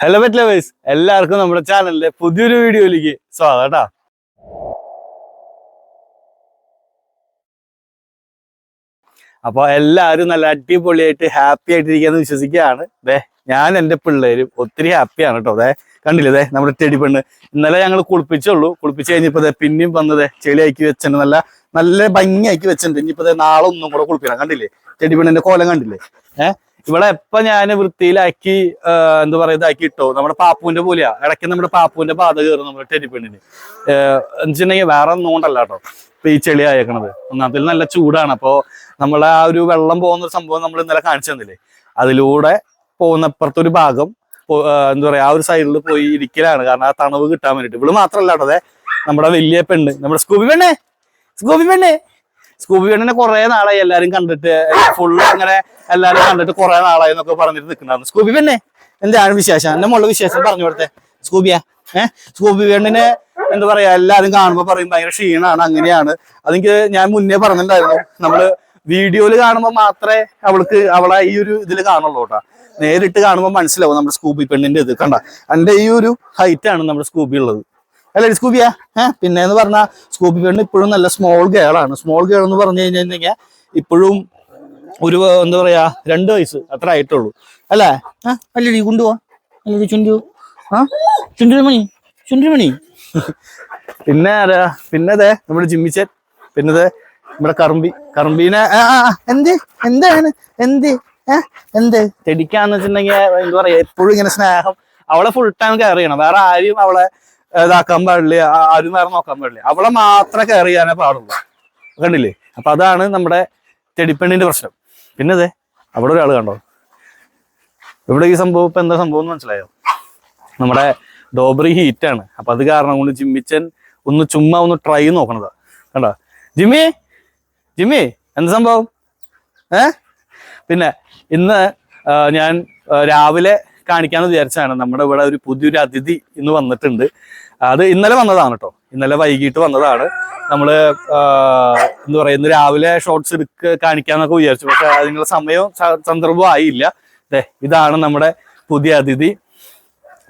Hello pet lovers എല്ലാവർക്കും നമ്മുടെ ചാനലിലെ പുതിയൊരു വീഡിയോയിലേക്ക് സ്വാഗതം കേട്ടാ. അപ്പൊ എല്ലാവരും നല്ല അടിപൊളിയായിട്ട് ഹാപ്പി ആയിട്ടിരിക്കാന്ന് വിശ്വസിക്കുകയാണ്. ദേ ഞാൻ എന്റെ പിള്ളേരും ഒത്തിരി ഹാപ്പിയാണ് കേട്ടോ. അതെ കണ്ടില്ലേ ദേ നമ്മുടെ ടെടി പെണ്ണ്. ഇന്നലെ ഞങ്ങൾ കുളിപ്പിച്ചുള്ളൂ. കുളിപ്പിച്ച് കഴിഞ്ഞപ്പോ ദേ പിന്നെയും വന്നതേ ചെളിയാക്കി വെച്ചിട്ടുണ്ട്. നല്ല നല്ല ഭംഗിയാക്കി വെച്ചിട്ടുണ്ട്. ഇനിയിപ്പോ നാളെ ഒന്നും കൂടെ കുളിപ്പിക്കണം. കണ്ടില്ലേ? ടെടി പെണ്ണിന്റെ കോലം കണ്ടില്ലേ? ഏഹ് ഇവിടെ എപ്പോ ഞാൻ വൃത്തിയിലാക്കി എന്താ പറയാ ഇതാക്കി ഇട്ടോ. നമ്മുടെ പാപ്പുവിന്റെ പോലെയാ. ഇടയ്ക്ക് നമ്മുടെ പാപ്പുവിന്റെ പാത കയറും നമ്മുടെ ടെടി പെണ്ണിന്. വെച്ചിട്ടുണ്ടെങ്കിൽ വേറെ ഒന്നും കൊണ്ടല്ല കേട്ടോ. ഇപ്പൊ ഈ ചെളി ആയേക്കണത്. ഒന്നാമത്തിൽ നല്ല ചൂടാണ്. അപ്പോ നമ്മളെ ആ ഒരു വെള്ളം പോകുന്ന ഒരു സംഭവം നമ്മൾ ഇന്നലെ കാണിച്ചു തന്നില്ലേ? അതിലൂടെ പോകുന്ന അപ്പുറത്തൊരു ഭാഗം എന്താ പറയാ ആ ഒരു സൈഡിൽ പോയി ഇരിക്കലാണ്. കാരണം ആ തണവ് കിട്ടാൻ വേണ്ടിട്ട് ഇവൾ മാത്രല്ല കേട്ടോ നമ്മുടെ വലിയ പെണ്ണ്. നമ്മുടെ സ്കൂബി പെണ്ണേ? സ്കൂബി പെണ്ണേ? സ്കൂബി വേണിനെ കുറെ നാളായി എല്ലാരും കണ്ടിട്ട് ഫുള്ള് അങ്ങനെ എല്ലാരും കണ്ടിട്ട് കുറെ നാളായി എന്നൊക്കെ പറഞ്ഞിട്ട് നിൽക്കുന്നുണ്ടായിരുന്നു. സ്കൂബി പെണ്ണേ എന്താണ് വിശേഷം? എന്റെ മുള്ള വിശേഷം പറഞ്ഞു കൊടുത്തേ. സ്കൂബിയാ ഏഹ് സ്കൂബി പെണ്ണിനെ എന്താ പറയാ എല്ലാരും കാണുമ്പോ പറയും ഭയങ്കര ക്ഷീണാണ് അങ്ങനെയാണ്. അതെനിക്ക് ഞാൻ മുന്നേ പറഞ്ഞിട്ടുണ്ടായിരുന്നു. നമ്മൾ വീഡിയോയിൽ കാണുമ്പോ മാത്രമേ അവൾക്ക് അവളെ ഈ ഒരു ഇതിൽ കാണുള്ളൂ കേട്ടോ. നേരിട്ട് കാണുമ്പോൾ മനസ്സിലാവും നമ്മുടെ സ്കൂബി പെണ്ണിന്റെ ഇത്. കണ്ട? എന്റെ ഈ ഒരു ഹൈറ്റ് ആണ് നമ്മുടെ സ്കൂബി ഉള്ളത്. അല്ലേ സ്കൂബിയാ? ഏഹ് പിന്നെ എന്ന് പറഞ്ഞാൽ സ്കൂബി പെണ്ണ് ഇപ്പോഴും നല്ല സ്മോൾ ഗേൾ ആണ്. സ്മോൾ ഗേൾ എന്ന് പറഞ്ഞു കഴിഞ്ഞിട്ടുണ്ടെങ്കിൽ ഇപ്പോഴും ഒരു എന്താ പറയാ രണ്ട് വയസ്സ് അത്ര ആയിട്ടുള്ളൂ. അല്ലേ? ആ അല്ലടി കൊണ്ടുപോവാ അല്ലടി ചുണ്ടു? ആ ചുണ്ടുമണി ചുണ്ടുമണി. പിന്നെ ആരാ? പിന്നെ അതെ നമ്മുടെ ജിമ്മിച്ചൻ. പിന്നെ അതെ നമ്മുടെ കറമ്പി. കറമ്പീനെ എന്ത്? എന്താണ്? എന്ത്? ഏഹ് എന്ത്? തെടിക്കാന്ന് വെച്ചിട്ടുണ്ടെങ്കിൽ എന്താ പറയാ എപ്പോഴും ഇങ്ങനെ സ്നേഹം. അവളെ ഫുൾ ടൈം കയറിയണം വേറെ ആരും അവളെ ഇതാക്കാൻ പാടില്ല ആരും വേറെ നോക്കാൻ പാടില്ല. അവളെ മാത്രമേ കയറിയാനേ പാടുള്ളൂ. കണ്ടില്ലേ? അപ്പൊ അതാണ് നമ്മുടെ ചെടിപ്പെണ്ണിന്റെ പ്രശ്നം. പിന്നെ അതെ അവിടെ ഒരാൾ കണ്ടോ? ഇവിടെ ഈ സംഭവം ഇപ്പൊ എന്താ സംഭവം മനസ്സിലായോ? നമ്മുടെ ഡോബറി ഹീറ്റ് ആണ്. അപ്പൊ അത് കാരണം കൊണ്ട് ജിമ്മിച്ചൻ ഒന്ന് ചുമ്മാ ഒന്ന് ട്രൈ നോക്കണതാ. കണ്ടോ? ജിമ്മി ജിമ്മി എന്ത് സംഭവം? ഏ? പിന്നെ ഇന്ന് ഞാൻ രാവിലെ കാണിക്കാന്ന് വിചാരിച്ചാണ്. നമ്മുടെ ഇവിടെ ഒരു പുതിയൊരു അതിഥി ഇന്ന് വന്നിട്ടുണ്ട്. അത് ഇന്നലെ വന്നതാണ് കേട്ടോ ഇന്നലെ വൈകിട്ട് വന്നതാണ്. നമ്മൾ എന്ന് എന്താ പറയാ ഇന്ന് രാവിലെ ഷോർട്സ് എടുക്ക കാണിക്കാന്നൊക്കെ വിചാരിച്ചു. പക്ഷെ അതിനുള്ള സമയവും സന്ദർഭവും ആയില്ല. ദേ ഇതാണ് നമ്മുടെ പുതിയ അതിഥി.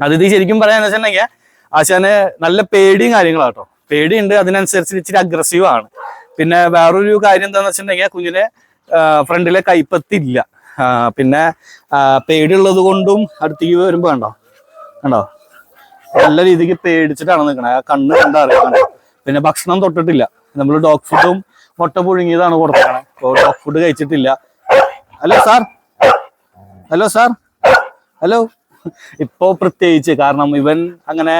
അതിഥി ശരിക്കും പറയാന്ന് വെച്ചിട്ടുണ്ടെങ്കിൽ ആശാന് നല്ല പേടിയും കാര്യങ്ങളാണ് കേട്ടോ പേടിയുണ്ട്. അതിനനുസരിച്ച് ഇച്ചിരി അഗ്രസീവ് ആണ്. പിന്നെ വേറൊരു കാര്യം എന്താണെന്ന് വെച്ചിട്ടുണ്ടെങ്കിൽ കുഞ്ഞിനെ ഫ്രണ്ടിലെ കൈപ്പത്തില്ല പിന്നെ പേടിയുള്ളത് കൊണ്ടും അടുത്തേക്ക് വരുമ്പോ കണ്ടോ? കണ്ടോ? നല്ല രീതിക്ക് പേടിച്ചിട്ടാണ് നിൽക്കണത് ആ കണ്ണ് കണ്ടാ അറിയാം? പിന്നെ ഭക്ഷണം തൊട്ടിട്ടില്ല. നമ്മൾ ഡോഗ് ഫുഡും മുട്ട പുഴുങ്ങിയതാണ് അപ്പോൾ ഡോഗ് ഫുഡ് കഴിച്ചിട്ടില്ല. Hello sir hello sir hello ഇപ്പോ പ്രത്യേകിച്ച് കാരണം ഇവൻ അങ്ങനെ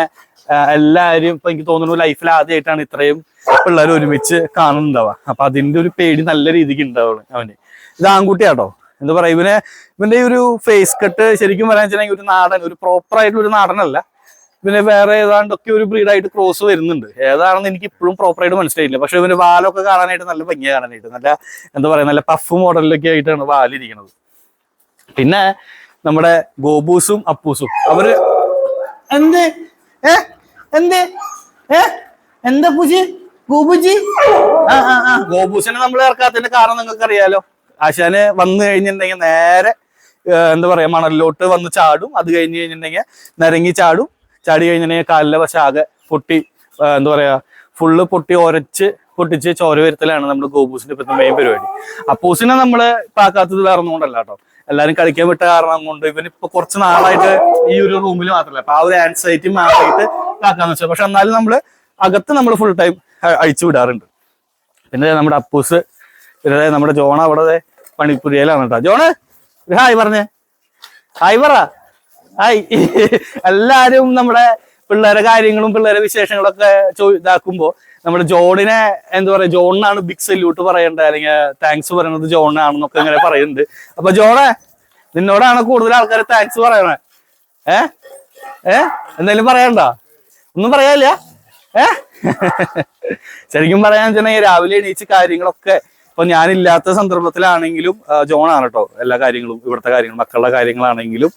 എല്ലാരും ഇപ്പൊ എനിക്ക് തോന്നുന്നു ലൈഫിൽ ആദ്യമായിട്ടാണ് ഇത്രയും പിള്ളേർ ഒരുമിച്ച് കാണുന്നുണ്ടാവുക. അപ്പൊ അതിന്റെ ഒരു പേടി നല്ല രീതിക്ക് ഉണ്ടാവുള്ളൂ അവന്. ഇത് ആൺകുട്ടിയാട്ടോ? എന്താ പറയാ ഇവനെ ഇവന്റെ ഒരു ഫേസ് കട്ട് ശരിക്കും പറയാൻ വെച്ചിട്ടുണ്ടെങ്കിൽ ഒരു നാടൻ ഒരു പ്രോപ്പർ ആയിട്ടുള്ള ഒരു നാടനല്ല. പിന്നെ വേറെ ഏതാണ്ടൊക്കെ ഒരു ബ്രീഡായിട്ട് ക്രോസ് വരുന്നുണ്ട്. ഏതാണെന്ന് എനിക്ക് ഇപ്പോഴും പ്രോപ്പറായിട്ട് മനസ്സിലായില്ല പക്ഷെ ഇവന്റെ വാലൊക്കെ കാണാനായിട്ട് നല്ല ഭംഗിയ കാണാനായിട്ട്. നല്ല എന്താ പറയാ നല്ല പഫ് മോഡലിലൊക്കെ ആയിട്ടാണ് വാലിരിക്കുന്നത്. പിന്നെ നമ്മുടെ ഗോബൂസും അപ്പൂസും. അവർ എന്ത്? എന്ത്? എന്താ പൂജി ഗോപുജി ഗോപൂസിനെ നമ്മൾ ഇറക്കാത്തതിന്റെ കാരണം നിങ്ങൾക്ക് അറിയാലോ ആശാന് വന്നു കഴിഞ്ഞിട്ടുണ്ടെങ്കിൽ നേരെ എന്താ പറയാ മണലിലോട്ട് വന്ന് ചാടും. അത് കഴിഞ്ഞ് കഴിഞ്ഞിട്ടുണ്ടെങ്കിൽ നിരങ്ങി ചാടും. ചാടി കഴിഞ്ഞിട്ടുണ്ടെങ്കിൽ കാലിലെ ആകെ പൊട്ടി എന്താ പറയാ ഫുള്ള് പൊട്ടി ഒരച്ച് പൊട്ടിച്ച് ചോര വരുത്തലാണ് നമ്മുടെ ഗോപൂസിന്റെ ഇപ്പോഴത്തെ മെയിൻ പരിപാടി. അപ്പൂസിനെ നമ്മൾ പാക്കാത്തത് വേറെ ഒന്നുകൊണ്ടല്ല കേട്ടോ. എല്ലാരും കളിക്കാൻ വിട്ട കാരണം കൊണ്ട് ഇവൻ ഇപ്പൊ കുറച്ച് നാളായിട്ട് ഈ ഒരു റൂമിൽ മാത്രമല്ല അപ്പൊ ആ ഒരു ആൻസൈറ്റി മാറിയിട്ട് കാക്കാന്ന് വെച്ചാൽ പക്ഷെ എന്നാലും നമ്മൾ അകത്ത് നമ്മൾ ഫുൾ ടൈം അഴിച്ചു വിടാറുണ്ട്. പിന്നെ നമ്മുടെ അപ്പൂസ് പിന്നെ നമ്മുടെ ജോണ അവിടെ പണിപ്പുരിയിലാണ് കേട്ടോ. ജോണ് ഹായ് പറഞ്ഞേ. ഹായ് പറ. ഹായ്. എല്ലാരും നമ്മുടെ പിള്ളേരെ കാര്യങ്ങളും പിള്ളേരെ വിശേഷങ്ങളൊക്കെ ചോ ഇതാക്കുമ്പോ നമ്മുടെ ജോണിനെ എന്താ പറയാ ജോണിനാണ് ബിഗ് സല്യൂട്ട് പറയേണ്ടത്. അല്ലെങ്കിൽ താങ്ക്സ് പറയുന്നത് ജോണിനാണെന്നൊക്കെ ഇങ്ങനെ പറയുന്നുണ്ട്. അപ്പൊ ജോണെ നിന്നോടാണ് കൂടുതൽ ആൾക്കാർ താങ്ക്സ് പറയണേ. ഏ? ഏ? എന്തായാലും പറയണ്ട ഒന്നും പറയാല്ല ഏ? ശരിക്കും പറയാന്ന് വെച്ചിട്ടുണ്ടെങ്കിൽ രാവിലെ എണീച്ച് കാര്യങ്ങളൊക്കെ ഇപ്പൊ ഞാനില്ലാത്ത സന്ദർഭത്തിലാണെങ്കിലും ജോൺ ആണ് കേട്ടോ എല്ലാ കാര്യങ്ങളും ഇവിടുത്തെ കാര്യങ്ങളും മക്കളുടെ കാര്യങ്ങളാണെങ്കിലും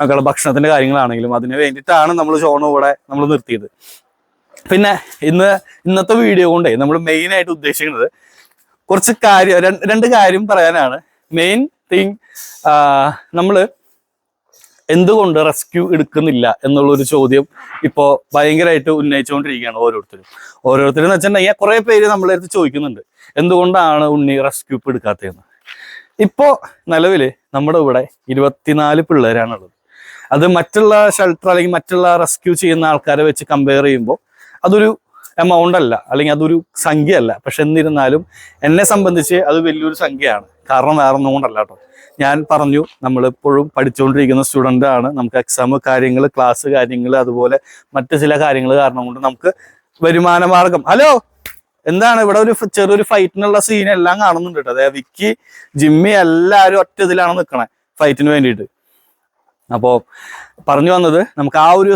മക്കളുടെ ഭക്ഷണത്തിന്റെ കാര്യങ്ങളാണെങ്കിലും അതിന് വേണ്ടിയിട്ടാണ് നമ്മൾ ജോൺ ഇവിടെ നമ്മൾ നിർത്തിയത്. പിന്നെ ഇന്ന് ഇന്നത്തെ വീഡിയോ കൊണ്ടേ നമ്മൾ മെയിൻ ആയിട്ട് ഉദ്ദേശിക്കുന്നത് കുറച്ച് കാര്യം രണ്ട് കാര്യം പറയാനാണ്. മെയിൻ തിങ് നമ്മൾ എന്തുകൊണ്ട് റെസ്ക്യൂ എടുക്കുന്നില്ല എന്നുള്ള ഒരു ചോദ്യം ഇപ്പോൾ ഭയങ്കരമായിട്ട് ഉന്നയിച്ചുകൊണ്ടിരിക്കുകയാണ് ഓരോരുത്തരും. ഓരോരുത്തരും എന്ന് വെച്ചിട്ടുണ്ടെങ്കിൽ കുറെ പേര് നമ്മളെ അടുത്ത് ചോദിക്കുന്നുണ്ട്. എന്തുകൊണ്ടാണ് ഉണ്ണി റെസ്ക്യൂ ഇപ്പം എടുക്കാത്തതെന്ന്? ഇപ്പോൾ നിലവിൽ നമ്മുടെ ഇവിടെ ഇരുപത്തിനാല് പിള്ളേരാണുള്ളത്. അത് മറ്റുള്ള ഷെൽട്ടർ അല്ലെങ്കിൽ മറ്റുള്ള റെസ്ക്യൂ ചെയ്യുന്ന ആൾക്കാരെ വെച്ച് കമ്പയർ ചെയ്യുമ്പോൾ അതൊരു എമൗണ്ട് അല്ല. അല്ലെങ്കിൽ അതൊരു സംഖ്യ അല്ല പക്ഷെ എന്നിരുന്നാലും എന്നെ സംബന്ധിച്ച് അത് വലിയൊരു സംഖ്യയാണ്. കാരണം വേറെ ഒന്നും കൊണ്ടല്ല കേട്ടോ. ഞാൻ പറഞ്ഞു നമ്മളിപ്പോഴും പഠിച്ചുകൊണ്ടിരിക്കുന്ന സ്റ്റുഡന്റ് ആണ്. നമുക്ക് എക്സാം കാര്യങ്ങൾ ക്ലാസ് കാര്യങ്ങൾ അതുപോലെ മറ്റു ചില കാര്യങ്ങൾ കാരണം കൊണ്ട് നമുക്ക് വരുമാന മാർഗം. ഹലോ എന്താണ്? ഇവിടെ ഒരു ചെറിയൊരു ഫൈറ്റിനുള്ള സീൻ എല്ലാം കാണുന്നുണ്ട് കേട്ടോ. അതായത് വിക്കി ജിമ്മി എല്ലാവരും ഒറ്റ ഇതിലാണ് നിൽക്കണേ ഫൈറ്റിന് വേണ്ടിയിട്ട്. അപ്പോ പറഞ്ഞു വന്നത് നമുക്ക് ആ ഒരു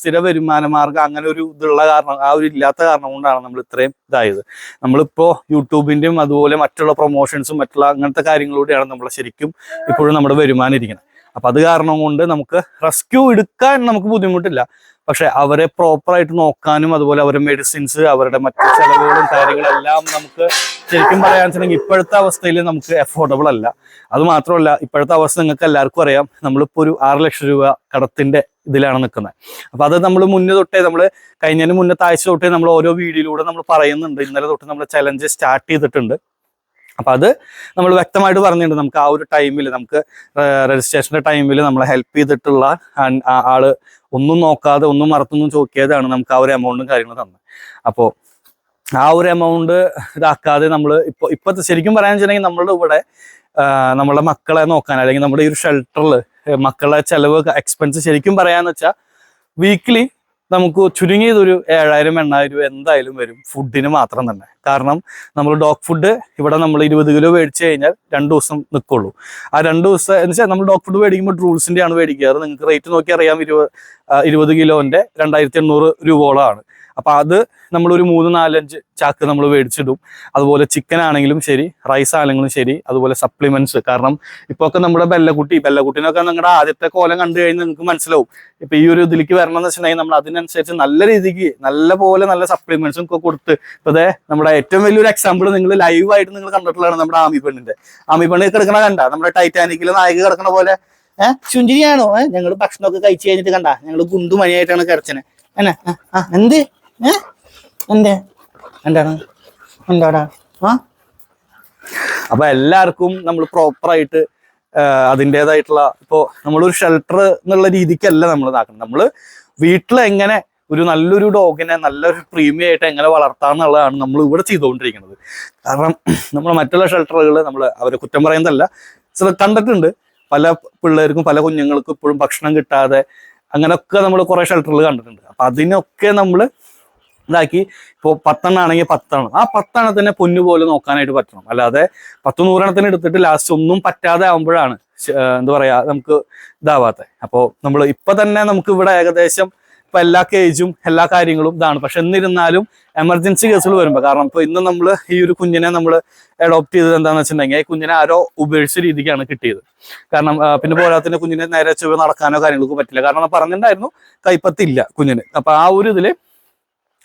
സ്ഥിര വരുമാന മാർഗം അങ്ങനെ ഒരു ഇതുള്ള കാരണം ആ ഒരു ഇല്ലാത്ത കാരണം കൊണ്ടാണ് നമ്മൾ ഇത്രയും ഇതായത്. നമ്മളിപ്പോ യൂട്യൂബിന്റെയും അതുപോലെ മറ്റുള്ള പ്രൊമോഷൻസും മറ്റുള്ള അങ്ങനത്തെ കാര്യങ്ങളിലൂടെയാണ് നമ്മൾ ശരിക്കും ഇപ്പോഴും നമ്മുടെ വരുമാനം ഇരിക്കുന്നത്. അപ്പൊ അത് കാരണം കൊണ്ട് നമുക്ക് റെസ്ക്യൂ എടുക്കാൻ നമുക്ക് ബുദ്ധിമുട്ടില്ല. പക്ഷെ അവരെ പ്രോപ്പർ ആയിട്ട് നോക്കാനും അതുപോലെ അവരുടെ മെഡിസിൻസ് അവരുടെ മറ്റു ചെലവുകളും കാര്യങ്ങളെല്ലാം നമുക്ക് ശരിക്കും പറയാൻ വെച്ചിട്ടുണ്ടെങ്കിൽ ഇപ്പോഴത്തെ അവസ്ഥയിൽ നമുക്ക് അഫോർഡബിൾ അല്ല. അത് മാത്രമല്ല ഇപ്പോഴത്തെ അവസ്ഥ നിങ്ങൾക്ക് എല്ലാവർക്കും അറിയാം. നമ്മളിപ്പോ ഒരു ആറ് ലക്ഷം രൂപ കടത്തിന്റെ ഇതിലാണ് നിൽക്കുന്നത്. അപ്പൊ അത് നമ്മൾ മുന്നേ തൊട്ടേ നമ്മൾ കഴിഞ്ഞതിന് മുന്നത്തെ ആഴ്ച തൊട്ടേ നമ്മൾ ഓരോ വീഡിയോയിലൂടെ നമ്മൾ പറയുന്നുണ്ട്. ഇന്നലെ തൊട്ട് നമ്മൾ ചലഞ്ച് സ്റ്റാർട്ട് ചെയ്തിട്ടുണ്ട്. അപ്പൊ അത് നമ്മൾ വ്യക്തമായിട്ട് പറഞ്ഞിട്ടുണ്ട്. നമുക്ക് ആ ഒരു ടൈമിൽ നമുക്ക് രജിസ്ട്രേഷന്റെ ടൈമിൽ നമ്മളെ ഹെൽപ്പ് ചെയ്തിട്ടുള്ള ആൾ ഒന്നും നോക്കാതെ ഒന്നും മറത്തൊന്നും ചോദിക്കാതെയാണ് നമുക്ക് ആ ഒരു എമൗണ്ടും കാര്യങ്ങളും തന്നത്. അപ്പോൾ ആ ഒരു എമൗണ്ട് ഇതാക്കാതെ നമ്മൾ ഇപ്പൊ ഇപ്പൊ ശരിക്കും പറയാൻ വെച്ചിട്ടുണ്ടെങ്കിൽ നമ്മളുടെ ഇവിടെ നമ്മുടെ മക്കളെ നോക്കാൻ അല്ലെങ്കിൽ നമ്മുടെ ഈ ഒരു ഷെൽട്ടറിൽ മക്കളുടെ ചെലവ് എക്സ്പെൻസ് ശരിക്കും പറയാന്ന് വെച്ചാൽ വീക്ക്ലി നമുക്ക് ചുരുങ്ങിയതൊരു ഏഴായിരം എണ്ണായിരം രൂപ എന്തായാലും വരും ഫുഡിന് മാത്രം തന്നെ. കാരണം നമ്മൾ ഡോഗ് ഫുഡ് ഇവിടെ നമ്മൾ ഇരുപത് കിലോ മേടിച്ചു കഴിഞ്ഞാൽ രണ്ട് ദിവസം നിൽക്കുള്ളൂ ആ രണ്ട് ദിവസം എന്ന് വെച്ചാൽ നമ്മൾ ഡോഗ് ഫുഡ് മേടിക്കുമ്പോൾ റൂൾസിന്റെയാണ് മേടിക്കാറ്. നിങ്ങൾക്ക് റേറ്റ് നോക്കി അറിയാം ഇരുപത് ഇരുപത് കിലോന്റെ രണ്ടായിരത്തി എണ്ണൂറ് രൂപയോളമാണ് അപ്പൊ അത് നമ്മൾ ഒരു മൂന്ന് നാലഞ്ച് ചാക്ക് നമ്മൾ മേടിച്ചിടും അതുപോലെ ചിക്കൻ ആണെങ്കിലും ശരി റൈസ് ആണെങ്കിലും ശരി അതുപോലെ സപ്ലിമെന്റ്സ് കാരണം ഇപ്പൊ ഒക്കെ നമ്മുടെ ബെല്ലക്കുട്ടി ബെല്ലക്കുട്ടിനൊക്കെ നിങ്ങളുടെ ആദ്യത്തെ കോലം കണ്ടു കഴിഞ്ഞാൽ നിങ്ങൾക്ക് മനസ്സിലാവും. ഇപ്പൊ ഈ ഒരു ഇതിലേക്ക് വരണം എന്ന് വെച്ചിട്ടുണ്ടെങ്കിൽ നമ്മൾ അതിനനുസരിച്ച് നല്ല രീതിക്ക് നല്ല പോലെ നല്ല സപ്ലിമെന്റ്സും ഒക്കെ കൊടുത്ത് ഇപ്പൊ ദേ നമ്മുടെ ഏറ്റവും വലിയൊരു എക്സാമ്പിൾ നിങ്ങൾ ലൈവായിട്ട് നിങ്ങൾ കണ്ടിട്ടുള്ളതാണ് നമ്മുടെ ആമി പെണ്ണിന്റെ. ആമി പെണ്ണ് കിടക്കണ കണ്ട? നമ്മുടെ ടൈറ്റാനിക്കിലെ നായിക കിടക്കണ പോലെ. ഏഹ് ചുഞ്ചിരിയാണോ? ഏഹ് ഞങ്ങൾ ഭക്ഷണമൊക്കെ കഴിച്ചു കഴിഞ്ഞിട്ട് കണ്ട? ഞങ്ങൾ ഗുണ്ടുമണിയായിട്ടാണ് കിടച്ചനെ എന്നാ എന്ത്? എന്തേ? എന്താണ്? എന്താടാ? ആ? അപ്പൊ എല്ലാവർക്കും നമ്മൾ പ്രോപ്പറായിട്ട് അതിന്റെതായിട്ടുള്ള ഇപ്പോ നമ്മളൊരു ഷെൽട്ടർ എന്നുള്ള രീതിക്കല്ല നമ്മൾ ഇതാക്കുന്നത് നമ്മൾ വീട്ടിൽ എങ്ങനെ ഒരു നല്ലൊരു ഡോഗിനെ നല്ലൊരു പ്രീമിയം ആയിട്ട് എങ്ങനെ വളർത്താന്നുള്ളതാണ് നമ്മൾ ഇവിടെ ചെയ്തുകൊണ്ടിരിക്കുന്നത്. കാരണം നമ്മൾ മറ്റുള്ള ഷെൽട്ടറുകൾ നമ്മൾ അവരെ കുറ്റം പറയുന്നതല്ല. കണ്ടിട്ടുണ്ട്. പല പിള്ളേർക്കും പല കുഞ്ഞുങ്ങൾക്കും ഇപ്പോഴും ഭക്ഷണം കിട്ടാതെ അങ്ങനെയൊക്കെ നമ്മൾ കുറെ ഷെൽട്ടറുകൾ കണ്ടിട്ടുണ്ട്. അപ്പൊ അതിനൊക്കെ നമ്മൾ ഇതാക്കി. ഇപ്പോൾ പത്തെണ്ണാണെങ്കിൽ പത്തെണ്ണം. ആ പത്തെണ്ണത്തിനെ പൊന്നു പോലെ നോക്കാനായിട്ട് പറ്റണം. അല്ലാതെ പത്ത് നൂറെണ്ണത്തിന് എടുത്തിട്ട് ലാസ്റ്റ് ഒന്നും പറ്റാതെ ആകുമ്പോഴാണ് എന്താ പറയാ നമുക്ക് ഇതാവാത്തെ. അപ്പോൾ നമ്മൾ ഇപ്പൊ തന്നെ നമുക്ക് ഇവിടെ ഏകദേശം ഇപ്പൊ എല്ലാ കേജും എല്ലാ കാര്യങ്ങളും ഇതാണ്. പക്ഷെ എന്നിരുന്നാലും എമർജൻസി കേസുകൾ വരുമ്പോൾ കാരണം ഇപ്പൊ ഇന്ന് നമ്മൾ ഈ ഒരു കുഞ്ഞിനെ നമ്മൾ അഡോപ്റ്റ് ചെയ്തത് എന്താണെന്ന് വെച്ചിട്ടുണ്ടെങ്കിൽ ഈ കുഞ്ഞിനെ ആരോ ഉപേക്ഷിച്ച രീതിക്കാണ് കിട്ടിയത്. കാരണം പിന്നെ പോരാത്തിന് കുഞ്ഞിനെ നേരെ ചുവ നടക്കാനോ കാര്യങ്ങൾക്കോ പറ്റില്ല. കാരണം പറഞ്ഞിട്ടുണ്ടായിരുന്നു കൈപ്പത്തില്ല കുഞ്ഞിന്. അപ്പൊ ആ ഒരു ഇതിൽ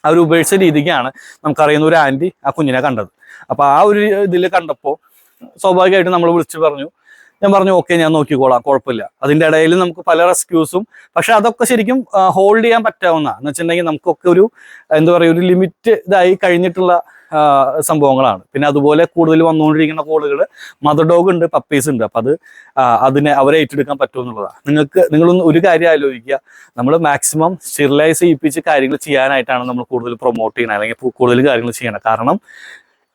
ഒരു ഉപേക്ഷിച്ച രീതിക്കാണ് നമുക്കറിയുന്ന ഒരു ആന്റി ആ കുഞ്ഞിനെ കണ്ടത്. അപ്പോൾ ആ ഒരു ഇതിൽ കണ്ടപ്പോൾ സ്വാഭാവികമായിട്ടും നമ്മൾ വിളിച്ചു പറഞ്ഞു ഞാൻ പറഞ്ഞു ഓക്കെ ഞാൻ നോക്കിക്കോളാം കുഴപ്പമില്ല. അതിന്റെ ഇടയിൽ നമുക്ക് പല റെസ്ക്യൂസും പക്ഷെ അതൊക്കെ ശരിക്കും ഹോൾഡ് ചെയ്യാൻ പറ്റാവുന്ന എന്ന് വെച്ചിട്ടുണ്ടെങ്കിൽ നമുക്കൊക്കെ ഒരു എന്താ പറയുക ഒരു ലിമിറ്റ് ഇതായി കഴിഞ്ഞിട്ടുള്ള സംഭവങ്ങളാണ്. പിന്നെ അതുപോലെ കൂടുതൽ വന്നുകൊണ്ടിരിക്കുന്ന കോളുകൾ മദർ ഡോഗ് ഉണ്ട് പപ്പീസ് ഉണ്ട്. അപ്പം അത് അതിനെ അവരെ ഏറ്റെടുക്കാൻ പറ്റുമെന്നുള്ളതാണ് നിങ്ങൾക്ക് നിങ്ങളൊന്ന് ഒരു കാര്യം ആലോചിക്കുക. നമ്മൾ മാക്സിമം സ്റ്റെറിലൈസ് ചെയ്യിപ്പിച്ച് കാര്യങ്ങൾ ചെയ്യാനായിട്ടാണ് നമ്മൾ കൂടുതൽ പ്രൊമോട്ട് ചെയ്യണം അല്ലെങ്കിൽ കൂടുതൽ കാര്യങ്ങൾ ചെയ്യണം കാരണം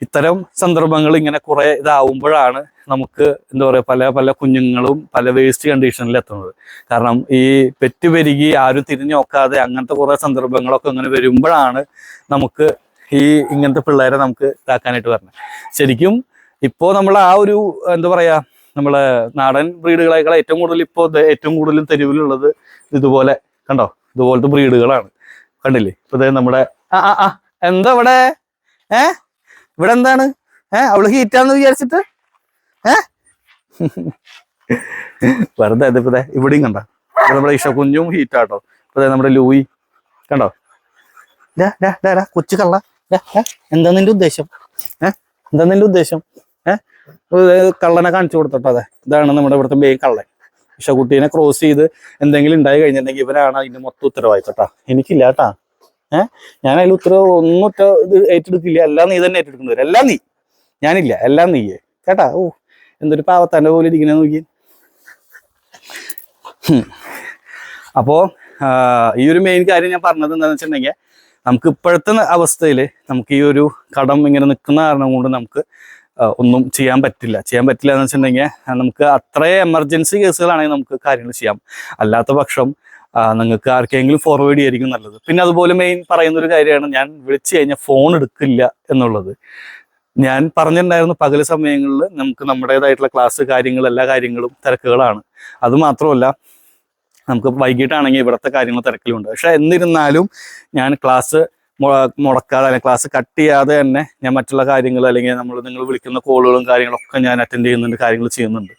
ഇത്തരം സന്ദർഭങ്ങൾ ഇങ്ങനെ കുറെ ഇതാവുമ്പോഴാണ് നമുക്ക് എന്താ പറയുക പല പല കുഞ്ഞുങ്ങളും പല വേസ്റ്റ് കണ്ടീഷനിൽ എത്തുന്നത്. കാരണം ഈ പെറ്റ് പെരുകി ആരും തിരിഞ്ഞു നോക്കാതെ അങ്ങനത്തെ കുറെ സന്ദർഭങ്ങളൊക്കെ ഇങ്ങനെ വരുമ്പോഴാണ് നമുക്ക് ഈ ഇങ്ങനത്തെ പിള്ളേരെ നമുക്ക് ഇതാക്കാനായിട്ട് വരുന്നത് ശരിക്കും ഇപ്പോൾ നമ്മൾ ആ ഒരു എന്താ പറയുക നമ്മളെ നാടൻ ബ്രീഡുകളേക്കാൾ ഏറ്റവും കൂടുതൽ ഇപ്പോൾ ഏറ്റവും കൂടുതൽ തെരുവിലുള്ളത് ഇതുപോലെ കണ്ടോ? ഇതുപോലത്തെ ബ്രീഡുകളാണ്. കണ്ടില്ലേ? ഇപ്പൊ നമ്മുടെ ആ ആ എന്താ ഇവിടെ? ഏ? ഇവിടെ എന്താണ് ഏഹ് അവൾ ഹീറ്റാന്ന് വിചാരിച്ചിട്ട്? ഏഹ് വെറുതെ ഇതിപ്പോ ഇവിടെയും കണ്ട? നമ്മുടെ ഇഷക്കുഞ്ഞും ഹീറ്റാട്ടോ ഇപ്പൊ നമ്മുടെ ലൂയി കണ്ടോ? കൊച്ചു കള്ള. എന്താ നിന്റെ ഉദ്ദേശം? ഏഹ് എന്താ നിന്റെ ഉദ്ദേശം? ഏഹ് കള്ളനെ കാണിച്ചു കൊടുത്തോട്ടോ അതെ. ഇതാണ് നമ്മുടെ ഇവിടുത്തെ മെയിൻ കള്ളൻ. ഇഷക്കുട്ടീനെ ക്രോസ് ചെയ്ത് എന്തെങ്കിലും ഉണ്ടായി കഴിഞ്ഞിട്ടുണ്ടെങ്കിൽ ഇവരാണ് അതിന്റെ മൊത്തം ഉത്തരവാദിത്തം കേട്ടാ എനിക്കില്ല കേട്ടാ ഏഹ് ഞാൻ അതിൽ ഉത്തരവ് ഒന്നും ഇത് ഏറ്റെടുക്കില്ല. എല്ലാം നീ തന്നെ ഏറ്റെടുക്കുന്നവർ എല്ലാം നീ. ഞാനില്ല. എല്ലാം നീയേ. കേട്ടാ? ഓ എന്തൊരു പാവത്താന്റെ പോലെ ഇരിക്കണേ നോക്കി. അപ്പോ ഈ ഒരു മെയിൻ കാര്യം ഞാൻ പറഞ്ഞത് എന്താണെന്ന് വെച്ചിട്ടുണ്ടെങ്കിൽ നമുക്ക് ഇപ്പോഴത്തെ അവസ്ഥയിൽ നമുക്ക് ഈ ഒരു കടം ഇങ്ങനെ നിൽക്കുന്ന കാരണം കൊണ്ട് നമുക്ക് ഒന്നും ചെയ്യാൻ പറ്റില്ല. ചെയ്യാൻ പറ്റില്ല എന്ന് വെച്ചിട്ടുണ്ടെങ്കിൽ നമുക്ക് അത്രയും എമർജൻസി കേസുകളാണെങ്കിൽ നമുക്ക് കാര്യങ്ങൾ ചെയ്യാം. അല്ലാത്ത പക്ഷം നിങ്ങൾക്ക് ആർക്കെങ്കിലും ഫോർവേഡ് ചെയ്യായിരിക്കും നല്ലത്. പിന്നെ അതുപോലെ മെയിൻ പറയുന്ന ഒരു കാര്യമാണ് ഞാൻ വിളിച്ചു കഴിഞ്ഞാൽ ഫോൺ എടുക്കില്ല എന്നുള്ളത്. ഞാൻ പറഞ്ഞിട്ടുണ്ടായിരുന്നു പകൽ സമയങ്ങളിൽ നമുക്ക് നമ്മുടേതായിട്ടുള്ള ക്ലാസ് കാര്യങ്ങൾ എല്ലാ കാര്യങ്ങളും തിരക്കുകളാണ്. അത് മാത്രമല്ല നമുക്ക് വൈകിട്ടാണെങ്കിൽ ഇവിടുത്തെ കാര്യങ്ങൾ തിരക്കിലുണ്ട്. പക്ഷെ എന്നിരുന്നാലും ഞാൻ ക്ലാസ് മുടക്കാതെ അല്ലെങ്കിൽ ക്ലാസ് കട്ട് ചെയ്യാതെ തന്നെ ഞാൻ മറ്റുള്ള കാര്യങ്ങൾ അല്ലെങ്കിൽ നമ്മൾ നിങ്ങൾ വിളിക്കുന്ന കോളുകളും കാര്യങ്ങളൊക്കെ ഞാൻ അറ്റൻഡ് ചെയ്യുന്നുണ്ട് കാര്യങ്ങൾ ചെയ്യുന്നുണ്ട്.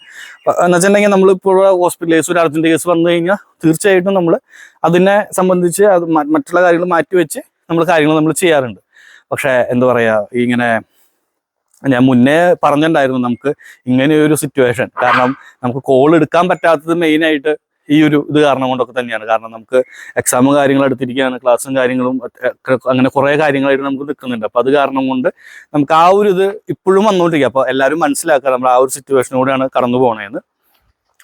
എന്ന് വെച്ചിട്ടുണ്ടെങ്കിൽ നമ്മളിപ്പോൾ ഹോസ്പിറ്റൽ കേസ് ഒരു അർജന്റ് കേസ് വന്നു കഴിഞ്ഞാൽ തീർച്ചയായിട്ടും നമ്മൾ അതിനെ സംബന്ധിച്ച് അത് മറ്റുള്ള കാര്യങ്ങൾ മാറ്റി വെച്ച് നമ്മൾ കാര്യങ്ങൾ നമ്മൾ ചെയ്യാറുണ്ട്. പക്ഷേ എന്താ പറയാ ഇങ്ങനെ ഞാൻ മുന്നേ പറഞ്ഞിട്ടുണ്ടായിരുന്നു നമുക്ക് ഇങ്ങനെ ഒരു സിറ്റുവേഷൻ കാരണം നമുക്ക് കോൾ എടുക്കാൻ പറ്റാത്തത് മെയിനായിട്ട് ഈ ഒരു ഇത് കാരണം കൊണ്ടൊക്കെ തന്നെയാണ്. കാരണം നമുക്ക് എക്സാമും കാര്യങ്ങളും എടുത്തിരിക്കുകയാണ് ക്ലാസ്സും കാര്യങ്ങളും അങ്ങനെ കുറേ കാര്യങ്ങളായിട്ട് നമുക്ക് നിൽക്കുന്നുണ്ട്. അപ്പൊ അത് കാരണം കൊണ്ട് നമുക്ക് ആ ഒരു ഇത് ഇപ്പോഴും വന്നുകൊണ്ടിരിക്കുക. അപ്പോൾ എല്ലാവരും മനസ്സിലാക്കുക നമ്മൾ ആ ഒരു സിറ്റുവേഷനിലൂടെയാണ് കടന്നു പോകണേന്ന്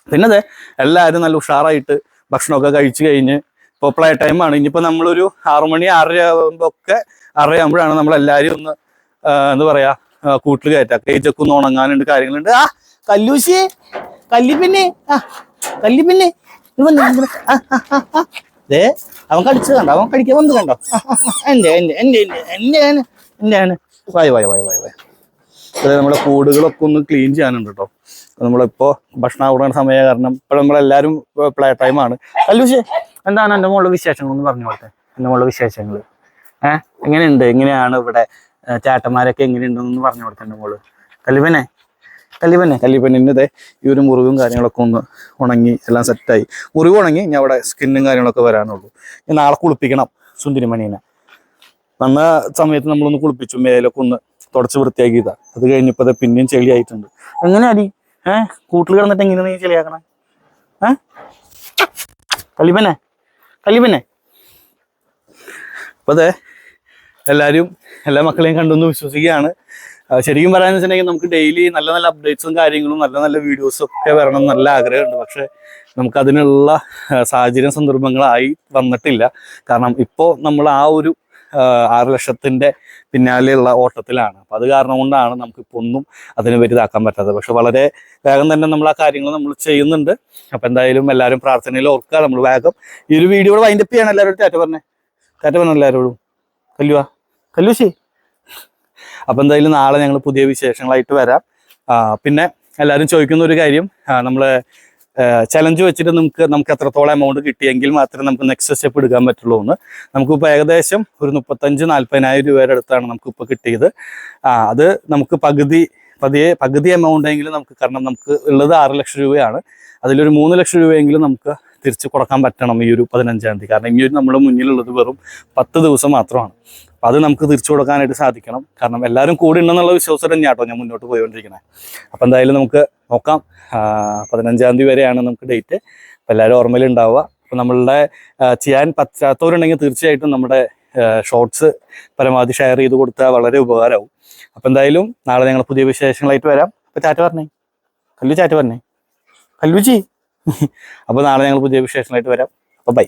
പിന്നെ അതെ എല്ലാവരും നല്ല ഉഷാറായിട്ട് ഭക്ഷണമൊക്കെ കഴിച്ചു കഴിഞ്ഞ് ഇപ്പോൾ പ്ലേ ടൈമാണ് ഇനിയിപ്പോൾ നമ്മളൊരു ആറു മണി ആറര ആകുമ്പോൾ ഒക്കെ ആറരയാകുമ്പോഴാണ് നമ്മൾ എല്ലാവരും ഒന്ന് എന്താ പറയാ ആ, കൂട്ടിൽ കയറ്റാം കേജൊക്കെ ഒന്ന് ഉണങ്ങാനുണ്ട് കാര്യങ്ങളുണ്ട്. ആ കല്ലൂശി കല്ലിപ്പിന്നെ ആ കല്ലിപ്പിന്നെ. ദേ അവൻ കടിച്ചത് കണ്ടോ? അവൻ കടിക്കാൻ വന്ന് കണ്ടോ. എന്റെ എന്റെ എന്റെ എന്റെ എന്റെ വായു വായു വായു വായ വായ വായ. അതായത് നമ്മുടെ കൂടുകളൊക്കെ ഒന്ന് ക്ലീൻ ചെയ്യാനുണ്ട് കേട്ടോ നമ്മളിപ്പോ ഭക്ഷണം കൊടുക്കുന്ന സമയ കാരണം ഇപ്പൊ നമ്മളെല്ലാരും പ്ലേ ടൈമാണ് പക്ഷേ എന്താണ് എന്റെ മോളുടെ വിശേഷങ്ങൾ ഒന്ന് പറഞ്ഞു കൊടുത്തേ? എന്റെ മോളുടെ വിശേഷങ്ങൾ ഏഹ് എങ്ങനെയുണ്ട്? എങ്ങനെയാണ് ഇവിടെ ചേട്ടന്മാരൊക്കെ എങ്ങനെയുണ്ടെന്ന് പറഞ്ഞു കൊടുത്തേ എന്റെ മോൾ. കല്ലിപ്പനെ കല്ലിപ്പനെ കല്ലിപ്പന്നിന്റെ ഈ ഒരു മുറിവും കാര്യങ്ങളൊക്കെ ഒന്ന് ഉണങ്ങി എല്ലാം സെറ്റായി മുറിവ് ഉണങ്ങി ഞാൻ അവിടെ സ്കിന്നും കാര്യങ്ങളൊക്കെ വരാനുള്ളൂ. ഞാൻ നാളെ കുളിപ്പിക്കണം സുന്ദരിമണീനെ. വന്ന സമയത്ത് നമ്മളൊന്ന് കുളിപ്പിച്ചു. മേലൊക്കെ ഒന്ന് തുടച്ച് വൃത്തിയാക്കിയതാ. അത് കഴിഞ്ഞപ്പോ ദേ പിന്നെയും ചെളിയായിട്ടുണ്ട്. എങ്ങനെ അടി ഏഹ് കൂട്ടിൽ കിടന്നിട്ട് എങ്ങനെ നീ ചെളിയാക്കണേ? ഏഹ് കല്ലിപ്പന്നെ കല്ലിപ്പന്നെ അപ്പോൾ അതെ എല്ലാവരും എല്ലാ മക്കളെയും കണ്ടെന്ന് വിശ്വസിക്കുകയാണ്. ശരിക്കും പറയാന്ന് വെച്ചിട്ടുണ്ടെങ്കിൽ നമുക്ക് ഡെയിലി നല്ല നല്ല അപ്ഡേറ്റ്സും കാര്യങ്ങളും നല്ല നല്ല വീഡിയോസും ഒക്കെ വരണം നല്ല ആഗ്രഹമുണ്ട്. പക്ഷെ നമുക്ക് അതിനുള്ള സാഹചര്യം സന്ദർഭങ്ങളായി വന്നിട്ടില്ല. കാരണം ഇപ്പോൾ നമ്മൾ ആ ഒരു ആറ് ലക്ഷത്തിന്റെ പിന്നാലെയുള്ള ഓട്ടത്തിലാണ്. അപ്പൊ അത് കാരണം കൊണ്ടാണ് നമുക്ക് ഇപ്പൊ ഒന്നും അതിന് വലുതാക്കാൻ പറ്റാത്തത്. പക്ഷെ വളരെ വേഗം തന്നെ നമ്മൾ ആ കാര്യങ്ങൾ നമ്മൾ ചെയ്യുന്നുണ്ട്. അപ്പൊ എന്തായാലും എല്ലാവരും പ്രാർത്ഥനയിൽ ഓർക്കുക. നമ്മൾ വേഗം ഈ ഒരു വീഡിയോ വൈൻഡപ്പ് ചെയ്യണം. എല്ലാവരോടും ടാറ്റ പറഞ്ഞേ. ടാറ്റ പറഞ്ഞു എല്ലാവരോടും? കല്ലുവാ? കല്ലൂശി? അപ്പൊ എന്തായാലും നാളെ ഞങ്ങൾ പുതിയ വിശേഷങ്ങളായിട്ട് വരാം. പിന്നെ എല്ലാവരും ചോദിക്കുന്ന ഒരു കാര്യം നമ്മൾ ചലഞ്ച് വെച്ചിട്ട് നമുക്ക് നമുക്ക് എത്രത്തോളം എമൗണ്ട് കിട്ടിയെങ്കിൽ മാത്രമേ നമുക്ക് നെക്സ്റ്റ് സ്റ്റെപ്പ് എടുക്കാൻ പറ്റുള്ളൂ എന്ന്. നമുക്കിപ്പോൾ ഏകദേശം ഒരു മുപ്പത്തഞ്ച് നാൽപ്പതിനായിരം രൂപയുടെ അടുത്താണ് നമുക്കിപ്പോൾ കിട്ടിയത്. അത് നമുക്ക് പകുതി പതിയെ പകുതി എമൗണ്ട് എങ്കിലും നമുക്ക് കാരണം നമുക്ക് ഉള്ളത് ആറ് ലക്ഷം രൂപയാണ്. അതിലൊരു മൂന്ന് ലക്ഷം രൂപയെങ്കിലും നമുക്ക് തിരിച്ചു കൊടുക്കാൻ പറ്റണം ഈ ഒരു പതിനഞ്ചാം തീയതി. കാരണം ഈ ഒരു നമ്മുടെ മുന്നിലുള്ളത് വെറും പത്ത് ദിവസം മാത്രമാണ്. അപ്പം അത് നമുക്ക് തിരിച്ചു കൊടുക്കാനായിട്ട് സാധിക്കണം. കാരണം എല്ലാവരും കൂടെ ഉണ്ടെന്നുള്ള വിശ്വാസം തന്നെയാണ് കേട്ടോ ഞാൻ മുന്നോട്ട് പോയിക്കൊണ്ടിരിക്കുന്നത് അപ്പം എന്തായാലും നമുക്ക് നോക്കാം. പതിനഞ്ചാം തീയതി വരെയാണ് നമുക്ക് ഡേറ്റ്. അപ്പം എല്ലാവരും ഓർമ്മയിൽ ഉണ്ടാവുക അപ്പം നമ്മളുടെ ചെയ്യാൻ പറ്റാത്തവരുണ്ടെങ്കിൽ തീർച്ചയായിട്ടും നമ്മുടെ ഷോർട്സ് പരമാവധി ഷെയർ ചെയ്ത് കൊടുത്താൽ വളരെ ഉപകാരമാവും. അപ്പം എന്തായാലും നാളെ ഞങ്ങൾ പുതിയ വിശേഷങ്ങളായിട്ട് വരാം. അപ്പം ചാറ്റ് പറഞ്ഞേ. കല്ലു ചാറ്റ് പറഞ്ഞേ. കല്ലുച്ചി അപ്പോൾ നാളെ ഞങ്ങൾ പുതിയ വിശേഷങ്ങളായിട്ട് വരാം. അപ്പോൾ ബൈ.